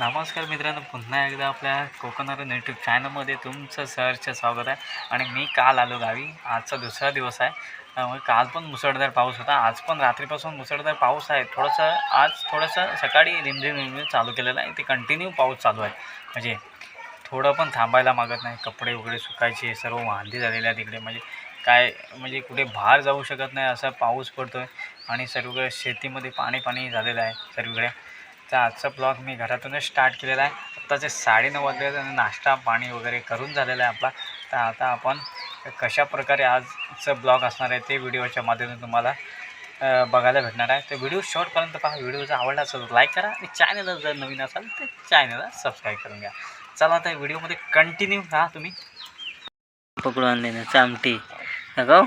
नमस्कार मित्रांनो पुन्हा एकदा आपल्या कोकणारून यूट्यूब चॅनलमध्ये तुमचं सहर्ष स्वागत आहे. आणि मी काल आलो गावी. आजचा दुसरा दिवस आहे. त्यामुळे काल पण मुसळधार पाऊस होता. आज पण रात्रीपासून मुसळधार पाऊस आहे. थोडंसं आज थोडंसं सकाळी रिमझिम रिमझिम चालू केलेलं आहे. ते कंटिन्यू पाऊस चालू आहे. म्हणजे थोडं पण थांबायला मागत नाही. कपडे वगैरे सुकायचे. सर्व वांदी झालेले आहे तिकडे म्हणजे काय म्हणजे कुठे बाहेर जाऊ शकत नाही असा पाऊस पडतो आहे आणि सर्व शेतीमध्ये पाणी पाणी झालेलं आहे. सर्वीकडे तर आजचा ब्लॉग मी घरातूनच स्टार्ट केलेला आहे. आत्ताचे साडेनऊ वाजले नाश्ता पाणी वगैरे करून झालेला आहे आपला. तर आता आपण कशा प्रकारे आजचं ब्लॉग असणार आहे ते व्हिडिओच्या माध्यमातून तुम्हाला बघायला भेटणार आहे. तर व्हिडिओ शॉर्टपर्यंत पहा. व्हिडिओ जर आवडला असेल तर लाईक करा. आणि चॅनलला जर नवीन असाल तर चॅनलला सबस्क्राईब करून घ्या. चला आता व्हिडिओमध्ये कंटिन्यू राहा तुम्ही. पकडून आणले ना चामटी. गाव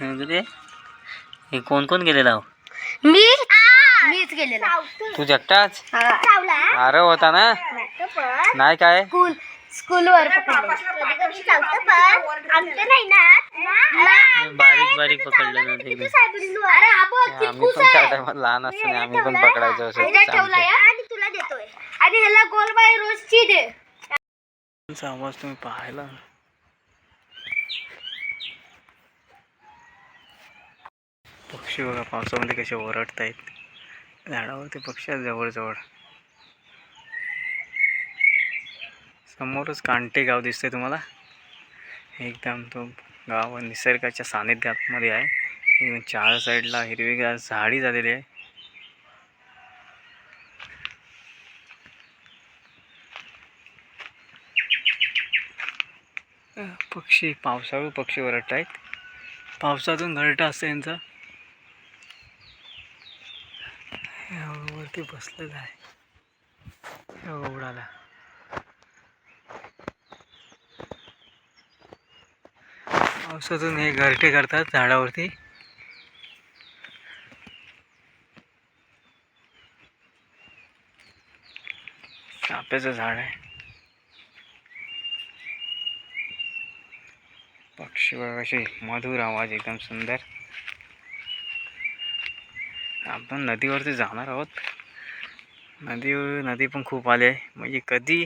हे. कोण कोण गेलेला हो मी? मीच गेलेला. तू जगताच चावला अरे होता ना. नाही काय? स्कूल स्कूल वर कधी चावतं पण. आमचं नाही ना. बारीक बारीक पकडलं ना हा आम्ही पण त्या टायमात लहान असताना आम्ही पण पकडायचो असं. आणि तुला देतोय. आणि ह्याला गोलबाई रोजची दे. तुमचा आवाज तुम्ही पाहायला. पक्षी बघा पावसामध्ये कसे ओरडत आहेत झाडावरती पक्षी आहेत जवळजवळ. समोरच कांटे गाव दिसतंय तुम्हाला. एकदम तो गाव निसर्गाच्या सानिध्यामध्ये आहे. एकदम चार साईडला हिरवीगार झाडी झालेली आहे. पक्षी पावसाळू पक्षी ओरडत आहेत पावसातून घरटं असतं यांचा. हे वरती आहे. या बघा, उडाला पावसातून हे घरटे करतात झाडावरती. चाप्याचं झाड आहे. पक्षी बघा मधुर आवाज एकदम सुंदर. आपण नदीवरती जाणार आहोत. नदी नदी पण खूप आली आहे. म्हणजे कधी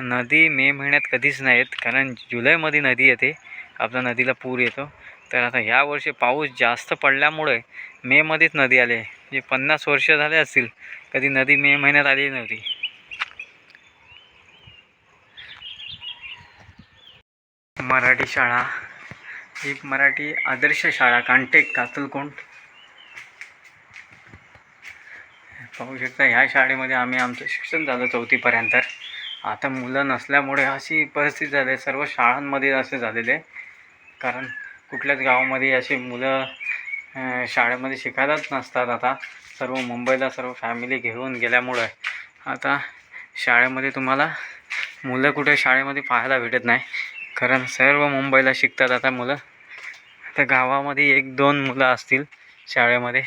नदी मे महिन्यात कधीच नाही येत. कारण जुलैमध्ये नदी येते. आपल्या नदीला पूर येतो. तर आता ह्या वर्षी पाऊस जास्त पडल्यामुळे मेमध्येच नदी आली आहे. म्हणजे पन्नास वर्ष झाले असतील कधी नदी मे महिन्यात आली नव्हती. मराठी शाळा. ही मराठी आदर्श शाळा कांटेक कातलकोंड. पाहू शकता ह्या शाळेमध्ये आम्ही आमचं शिक्षण झालं चौथीपर्यंत. आता मुलं नसल्यामुळे अशी परिस्थिती झाली आहे सर्व शाळांमध्ये असे झालेले. आहे कारण कुठल्याच गावामध्ये अशी मुलं शाळेमध्ये शिकायलाच नसतात आता. सर्व मुंबईला सर्व फॅमिली घेऊन गेल्यामुळे. आता शाळेमध्ये तुम्हाला मुलं कुठे शाळेमध्ये पाहायला भेटत नाही. कारण सर्व मुंबईला शिकतात आता मुलं. आता गावामध्ये एक दोन मुलं असतील शाळेमध्ये.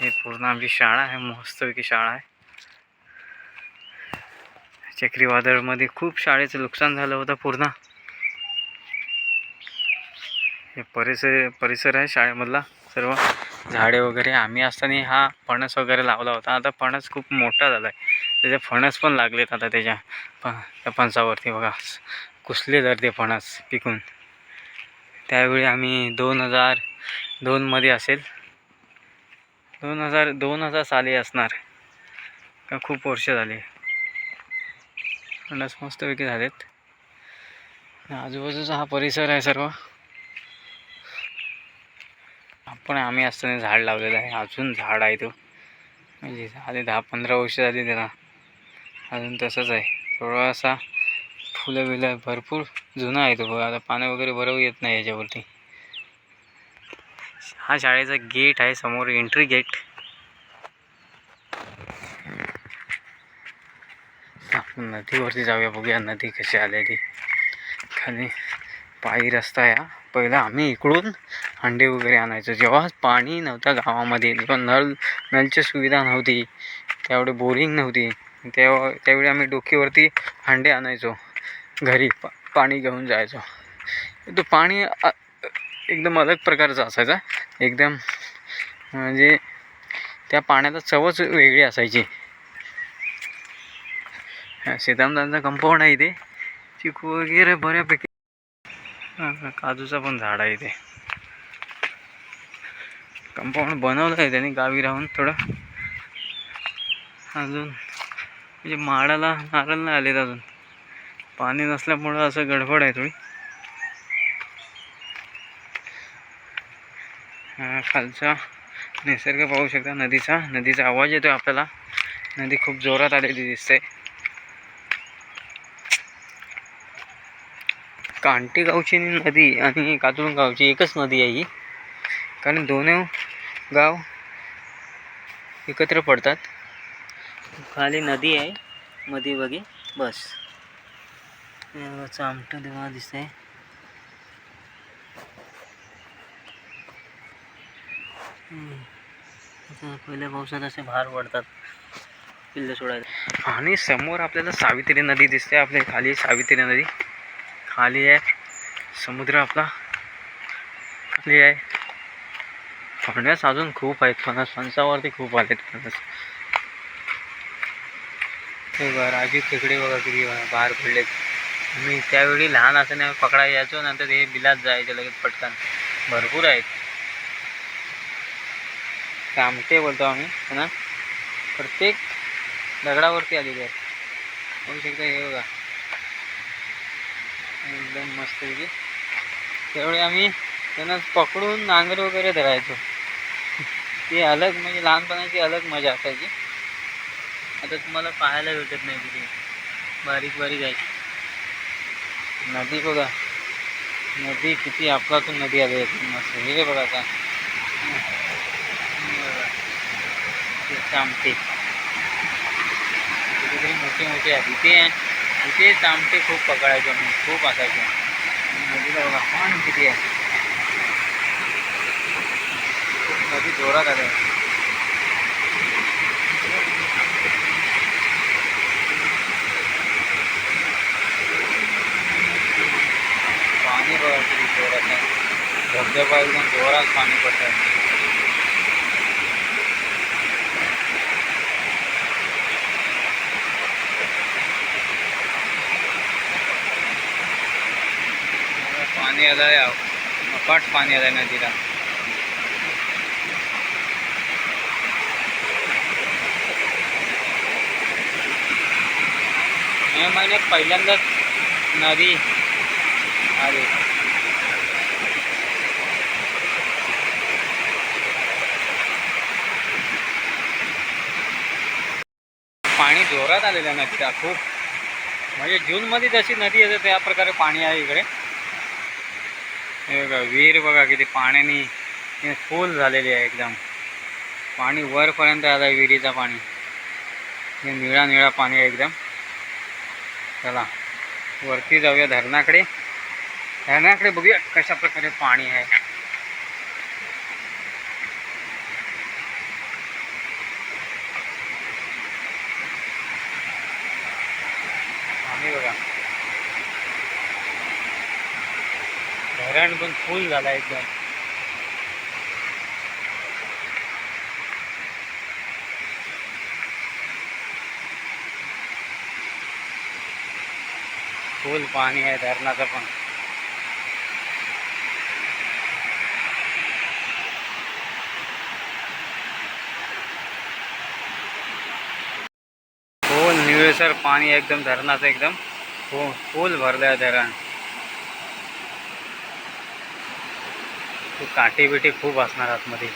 हे पूर्ण आमची शाळा आहे मस्तपैकी शाळा आहे. चक्रीवादळमध्ये खूप शाळेचं नुकसान झालं होतं पूर्ण. हे परिसर परिसर आहे शाळेमधला सर्व झाडे वगैरे. आम्ही असताना हा फणस वगैरे लावला होता. आता फणस खूप मोठा झाला आहे त्याचे फणस पण लागलेत आता त्याच्या प त्या फणसावरती बघा. कुसले जर ते फणस पिकून. त्यावेळी आम्ही दोन हजार दोनमध्ये असेल दोन हजार दोन हजार साली असणार. का खूप वर्ष झाली. फणस मस्तपैकी झालेत. आजूबाजूचा हा परिसर आहे सर्व. आपण आम्ही असताना झाड लावलेलं आहे. अजून झाड आहे तो. म्हणजे झाले दहा पंधरा वर्ष झाली त्याला. अजून तसंच आहे. थोडासा फुलं बिलं भरपूर जुना आहे तो. बघा आता पाणी वगैरे बरोबर येत नाही याच्यावरती. हा शाळेचा गेट आहे समोर एंट्री गेट आपण नदीवरती जाऊया बघूया नदी कशी आलेली. खाली पायी रस्ता आहे पहिला आम्ही इकडून अंडे वगैरे आणायचो. जेव्हा पाणी नव्हतं गावामध्ये जेव्हा नळ नळची सुविधा नव्हती त्यावेळी बोरिंग नव्हती तेव्हा त्यावेळी आम्ही डोकीवरती अंडे आणायचो. घरी पा पाणी घेऊन जायचो. तो पाणी एकदम अलग प्रकारचा असायचा. एकदम म्हणजे त्या पाण्याला चवच वेगळी असायची. सीतामदांचा कंपाऊंड आहे इथे. चिकू वगैरे बऱ्यापैकी काजूचं पण झाड आहे इथे. कंपाऊंड बनवलं आहे त्यांनी गावी राहून थोडं. अजून म्हणजे माडाला नारळ नाही आलेत अजून. पाणी नसल्यामुळं असं गडबड आहे थोडी. खालचा निसर्ग पाहू शकता. नदीचा नदीचा आवाज येतो आपल्याला. नदी खूप जोरात आलेली दिसते. कांटी गावची नदी आणि कातुळून गावची एकच नदी आहे ही. कारण दोन्ही गाव एकत्र पडतात. खाली नदी आहे. मध्ये बघे. बस. चामटं देवा दिसतंय हम्म. आता पहिल्या पावसात असे भार पडतात. किल्ले सोडायला. आणि समोर आपल्याला सावित्री नदी दिसते. आपल्या खाली सावित्री नदी. खाली आहे समुद्र आपला. खाली आहे. फणस अजून खूप आहेत. फणस फणसावरती खूप आलेत फणस. हे बघा राजू खेकडे बघा किती बाहेर पडलेत. मी त्यावेळी लहान असताना पकडा यायचो. नंतर हे बिलात जायचे लगेच पटकन. भरपूर आहेत. कामटे बोलतो आम्ही ना? प्रत्येक दगडावरती आलेली आहेत होऊ शकतं हे बघा. एकदम मस्त की त्यावेळी आम्ही त्यांना पकडून नांगर वगैरे धरायचो. ती अलग म्हणजे लहानपणाची अलग मजा असायची. आता तुम्हाला पाहायला भेटत नाही तिथे. बारीक बारीक आहे. नदी बघा. नदी किती आपलातून नदी आली आहे. मस्त. हे बघा आता. चामटे कुठेतरी मोठे मोठे आहेत इथे इथे चामटे खूप पकडायचो मी खूप असायचे नदीला बघा पाणी किती आहे नदी धबधबा एकदम पाणी आलं आहे अफाट पाणी आलं आहे नदीला. मे महिन्यात पहिल्यांदाच नदी आली. पाणी जोरात आलेलं आहे नदीला खूप. म्हणजे जूनमध्ये जशी नदी येते त्या प्रकारे पाणी आहे इकडे. हे बघा विहीर बघा किती पाण्याने फुल झालेली आहे एकदम. पाणी वरपर्यंत आलं आहे पाणी. हे निळा निळा पाणी आहे एकदम. चला वरती जाऊया धरणाकडे. धरणाकडे बघूया कशा प्रकारे पाणी आहे. धरण पण फुल झाला एकदम। फुल आहे धरणाचं पण फुल निळसर पाणी आहे एकदम धरणाचं एकदम। फुल भरलं आहे धरण काटे बिटे बिटी खूप असणार आतमध्ये.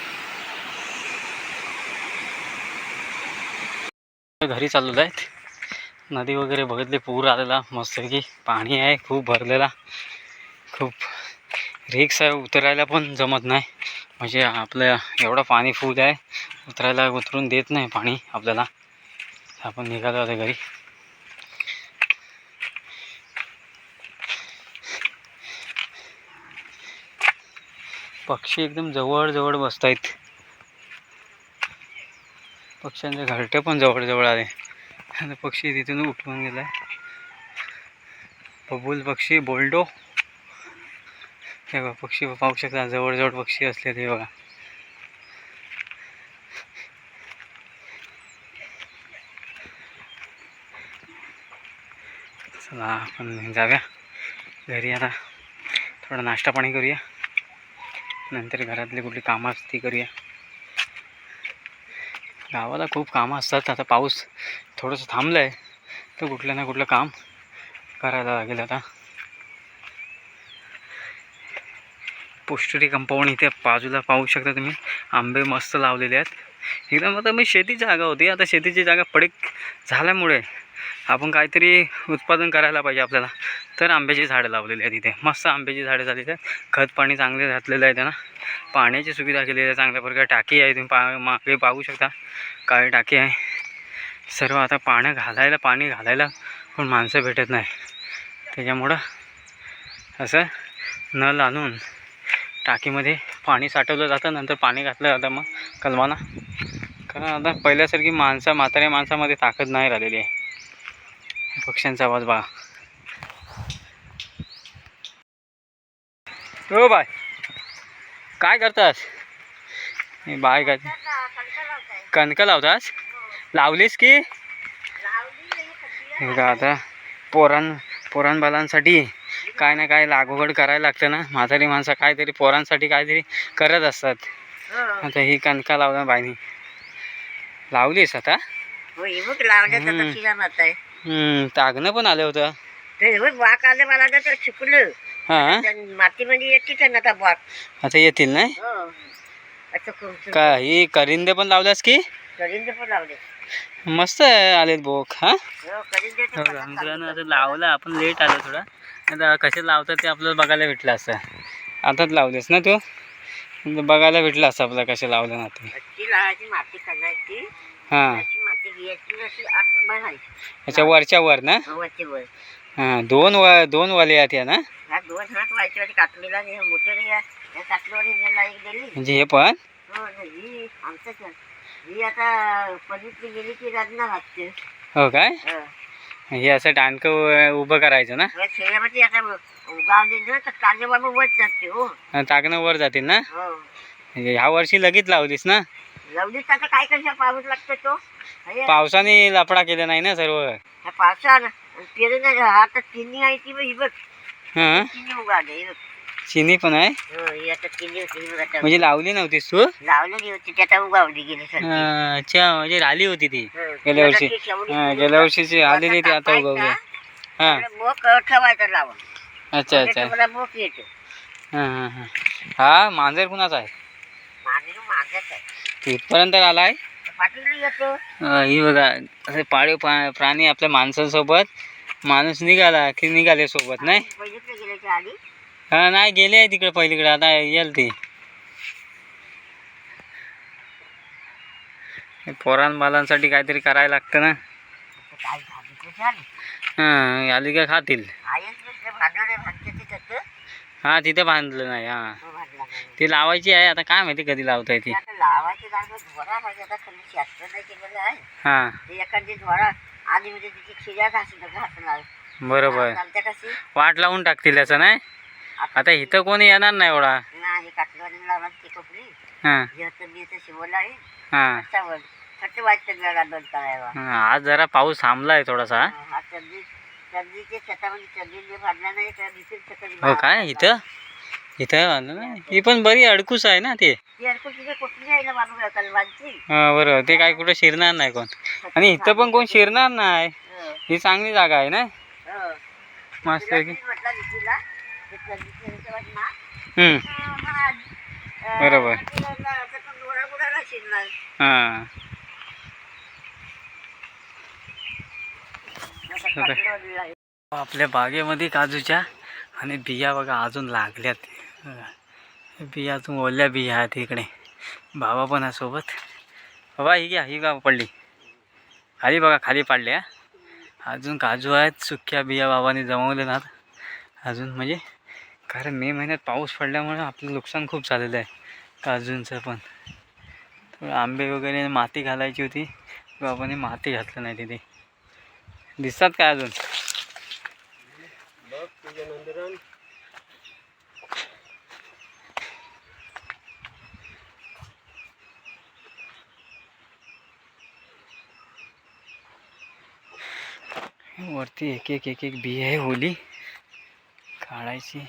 घरी चाललेलो आहेत नदी वगैरे बघितली पूर आलेला मस्तपैकी पाणी आहे खूप भरलेला. खूप रिक्स आहे उतरायला पण जमत नाही. म्हणजे आपल्या एवढं पाणी फुल आहे उतरायला उतरून देत नाही पाणी आपल्याला. आपण निघालो आता घरी. पक्षी एकदम जवळजवळ बसत आहेत पक्ष्यांच्या घरट्या पण जवळजवळ आले आणि पक्षी तिथून उठवून गेला आहे बबूल पक्षी बोल्डो. हे बघा पक्षी पाहू शकता जवळजवळ पक्षी असले ते बघा. चला आपण जाऊया. घरी आता थोडा नाश्ता पाणी करूया. नंतर घरातली कुठली कामं असती करूया. गावाला खूप कामं असतात. आता पाऊस थोडंसं थांबलं आहे तर कुठलं ना कुठलं काम करायला लागेल आता. पोस्टरी कंपाऊंड इथे बाजूला पाहू शकता तुम्ही. आंबे मस्त लावलेले आहेत. एकदम आता मी शेतीची जागा होती. आता शेतीची जागा पडीक झाल्यामुळे आपण काहीतरी उत्पादन करायला पाहिजे आपल्याला. तर आंब्याची झाडं लावलेली आहे तिथे मस्त आंब्याची झाडं झालेली आहेत. खत पाणी चांगले घातलेलं आहे त्यांना. पाण्याची सुविधा केलेली आहे चांगल्या प्रकारे. टाकी आहे तुम्ही पा मागे पाहू शकता. काळी टाकी आहे. सर्व आता पाण्या घालायला पाणी घालायला पण माणसं भेटत नाही. त्याच्यामुळं असं नळ आणून टाकीमध्ये पाणी साठवलं जातं. नंतर पाणी घातलं जातं मग कलमाना. कारण आता पहिल्यासारखी माणसं म्हाताऱ्या माणसामध्ये ताकद नाही राहिलेली आहे. पक्ष्यांचा आवाज बघा. हो बाय. काय करतास? बाय काय कणकं लावतास? लावलीस की? का आता पोरां पोरांबालांसाठी काय ना काय लागवड करायला लागतं ना. म्हातारी माणसं काहीतरी पोरांसाठी काहीतरी करत असतात. आता ही कणका लावला बाईनी. लावलीस आता? होय तागणं पण आलं होतं. ते वाक आलं मला तर शिकलं हां? मातीमध्ये येते ना आता वाक. आता येतील नाही? हो. असं करून का ही करिंदे पण लावल्यास की? करिंदे पण लावले. मस्त आलेत बोक हा? हो करिंदे तर पटापट मित्रांनो आता लावलं आपण लेट आलं थोडं. आता कसे लावतात ते आपल्याला बघायला भेटलं असतं आताच लावलेस ना तू? बघायला भेटलं असतं आपल्याला कसे लावलं ना ते. लावायची माती हां. अशी याच्या वरच्या वर ना? वर. हां दोन व दोन वाले आहेत या ना? ह्या दोन हात व्हायचे वाली काटलीला हे मोठे रे या एक म्हणजे हे पण? हो ना, ही आमचंच आहे. ही आता पलीकडे गेली की रत्ना लागते हो काय? हो. हे असं दांडकं उभं करायचं ना? या शेळ्यामध्ये आता उगावली ना तर कांदे बाबा वर जाते हो. आणि टाकणं वर जातील ना? हो. म्हणजे ह्या वर्षी लगेच लावलीस ना? लवलीच आता काय कशा पाऊस लागतो तो? पावसाने लफडा केला नाही ना सर्व? पावसानं पेरून. आता आहे ती ही बघ. चिनी पण आहे? हो म्हणजे लावली नव्हतीस तू? लावलेली होती ती आता उगावली गेली सगळी. अं, अच्छा म्हणजे राहिली होती ती. हो. गेल्या वर्षी. गेल्या वर्षीची आलेली ती आता उगवली. हां. त्याला मोक ठेवायचं लावून. अच्छा अच्छा. मला मोक येतो. हां मांजर कुणाचा आहे? तिथपर्यंत आलाय? ही बघा असे पाळीव प्राणी आपल्या माणसांसोबत माणूस निघाला की निघाले सोबत नाही? हा नाही गेले आहे तिकडे पहिलीकडे आता येईल ती. पोरां बालांसाठी काहीतरी करायला लागतं ना. हां आली का खातील आईच भांडवले भांडते ते त्याचं हा तिथे बांधलं नाही हां. तो लावायची आहे आता काय माहिती कधी लावता ते. येते आता लावायची जागा धोरा पाहिजे आता खाली शास्त्र नाही केलेलं आहे. हां. ते एखादी धोरा आधी म्हणजे तिची खिऱ्या घासून घासणार बरोबर. चालते कशी? वाट लावून टाकतील याचं नाही? आता इथं कोणी येणार नाही एवढा. नाही काटलं लावणार ती टोपली. हां. हे तर मी तर शिवला आहे. हां. कशावर खट्ट वाटतं वेळा दोन करायला. हां, आज जरा पाऊस थांबला आहे थोडासा. हा हो काय? इथं? इथं आलं ना? ही पण बरी अडकूस आहे ना ते. हा बरोबर. ते काय कुठं शिरणार नाही कोण. आणि इथं पण कोण शिरणार नाही. हो, ही चांगली जागा आहे ना? हो. मस्त आहे की. मी म्हटलं ऋतूला, ते चर्दीचे ह्याच्यावर ना, हम्म, अं, महाग. अं, बरोबर. तिला ना असं पण डोळा बुडाला शिरणार. हां असं बरं. काटलं आहे. हो, आपल्या बागेमध्ये काजूच्या आणि बिया बघा अजून लागल्यात. बिया अजून ओल्या बिया आहेत इकडे. बाबा पण आहे सोबत. बाबा ही घ्या ही का पडली? खाली बघा खाली पाडल्या. अजून काजू आहेत सुक्या बिया बाबाने जमवले ना अजून म्हणजे कारण मे महिन्यात पाऊस पडल्यामुळे आपलं नुकसान खूप झालेलं आहे काजूंचं पण. थोडं आंबे वगैरे माती घालायची होती बाबाने माती घातलं नाही तिथे. दिसतात काय अजून? वरती एक एक एक एक बी आहे ओली काढायची.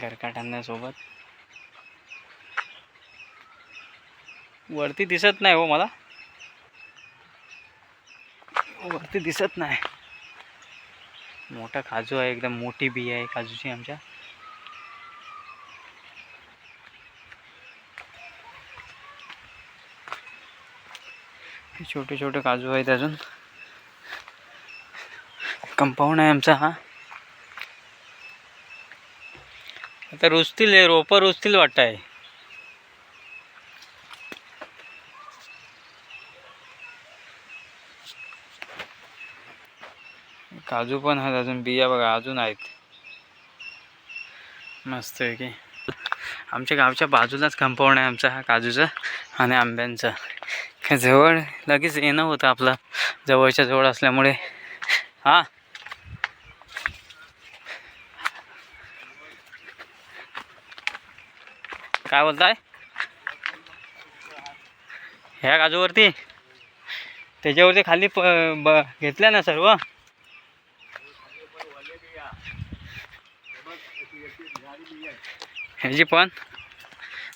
गरकाट आणण्यासोबत वरती दिसत नाही हो मला. वरती दिसत नाही. मोठा काजू आहे एकदम मोठी बी आहे काजूची आमच्या. छोटे छोटे काजू आहेत अजून. कंपाऊंड आहे आमचा हा. आता रुजतील रोपं रुजतील वाटत आहे काजू पण आहेत अजून बिया बघा अजून आहेत. मस्त आहे की. आमच्या गावच्या बाजूलाच कंपाऊंड आहे आमचा हा काजूचा आणि आंब्यांचा. जवळ लगेच येणं होतं आपलं जवळच्या जवळ असल्यामुळे. हां. काय बोलताय? ह्या काजूवरती? त्याच्यावरती खाली प ब घेतल्या ना सर्व? ह्याची पण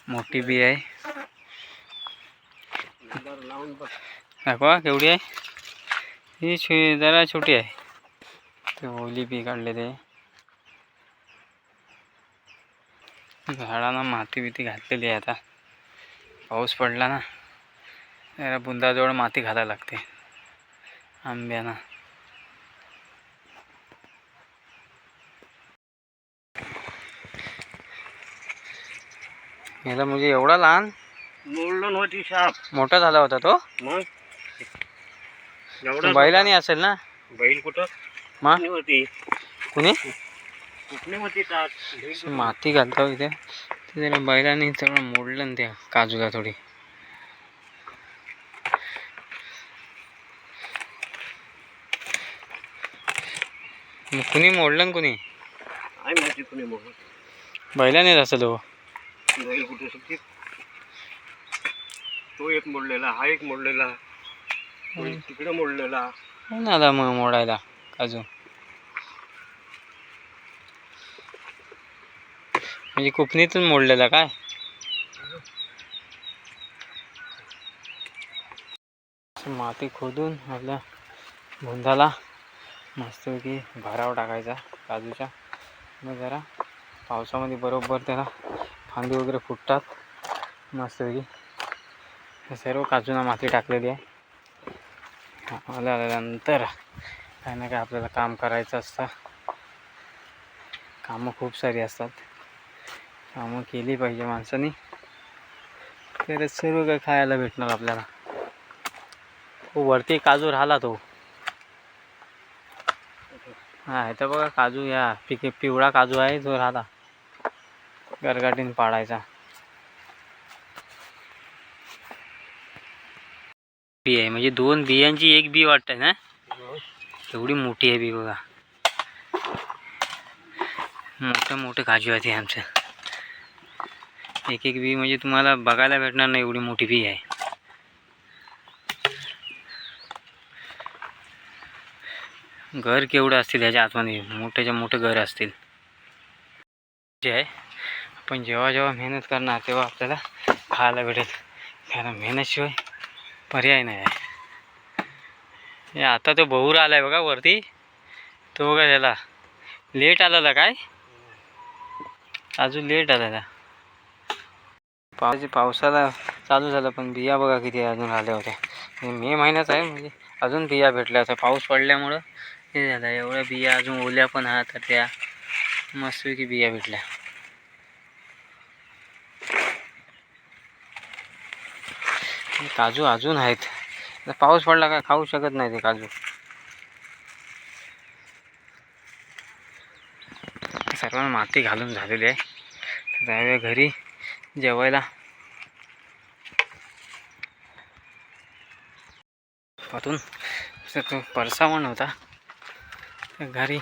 मोठी बी आहे दाखवा आहे ही? छो, जरा छोटी आहे ते ओली बी काढले ते झाडांना माती बिती घातलेली आहे आता पाऊस पडला ना। जरा बुंदाजवळ माती घालायला लागते आंब्याना याला म्हणजे एवढा लहान? मोडलं नव्हती साप मोठा झाला होता तो? मग? बैलाने असेल ना? बैल कुठं? मा? कुठली होती? कुणी? कुठली होती साप अशी माती घालतो इथे. ते जरा बैलाने सगळं मोडलं ना त्या काजूला थोडी. मग कुणी मोडलं ना कुणी? आहे माहिती कुणी मग बैलानेच असेल हो बैल कुठे सुटते तो एक मोडलेला हा एक मोडलेला तो एक तिकडे मोडलेला. कोण आला मग मोडायला काजू म्हणजे कुपणीतून मोडलेला काय? माती खोदून आपल्या भुंदाला मस्तपैकी भराव टाकायचा काजूच्या मग जरा पावसामध्ये बरोबर त्याला फांदी वगैरे फुटतात. मस्तपैकी सर्व काजूना माती टाकलेली आहे. आलं आल्यानंतर काही ना काय आपल्याला काम करायचं असतं. कामं खूप सारी असतात. कामं केली पाहिजे माणसानी. तरच सर्व काही खायला भेटणार आपल्याला. तो वरती काजू राहिला तो. हा इथं बघा काजू या पिके पिवळा काजू आहे तो राहिला. गरगाटीन पाडायचा. बी आहे म्हणजे दोन बियांची एक बी वाटते ना? एवढी मोठी आहे बी बघा. मोठं मोठं काजू आहे ते आमचं. एक एक बी म्हणजे तुम्हाला बघायला भेटणार नाही एवढी मोठी बी आहे. घर केवढं असतील ह्याच्या आतमध्ये? मोठ्याच्या मोठे घर असतील. जे आहे. पण जेव्हा जेव्हा मेहनत करणार तेव्हा आपल्याला खायला भेटेल. कारण मेहनतशिवाय पर्याय नाही आहे. हे आता तो बहुर आहे बघा वरती. तो बघा त्याला. लेट आलेला काय? अजून लेट आलेला. पावसाची पावसाला चालू झालं पण बिया बघा किती अजून आल्या होत्या. मे महिन्यात आहे म्हणजे अजून बिया भेटल्या. होत्या पाऊस पडल्यामुळं हे झालं. एवढ्या बिया अजून ओल्या पण आहात तर त्या मस्तपैकी बिया भेटल्या. काजू अजून आहेत. पाऊस पडला का खाऊ शकत नाही ते काजू. सर्वांना माती घालून झालेली आहे. तर जाऊया घरी जेवायला. पातून तो परसावण होता. घरी.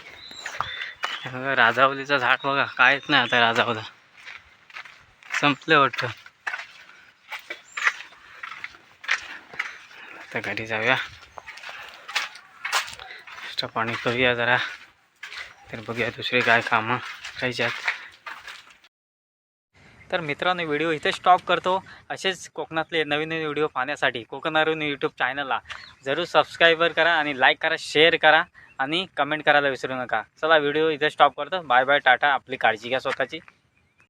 राजावलीचं झाड बघा. कायच नाही आता राजावलं. संपलं वाटतं. आता घरी जाऊया. नाश्ता पाणी करूया जरा. तर बघूया दुसरे काय कामं करायचे आहेत तर मित्रांनो व्हिडिओ इथे स्टॉप करतो. असेच कोकणातले नवीन नवीन व्हिडिओ पाहण्यासाठी कोकणारून यूट्यूब चॅनलला जरूर सबस्क्राईबर करा आणि लाईक करा शेअर करा आणि कमेंट करायला विसरू नका. चला व्हिडिओ इथे स्टॉप करतो. Bye bye tata. आपली काळजी घ्या स्वतःची.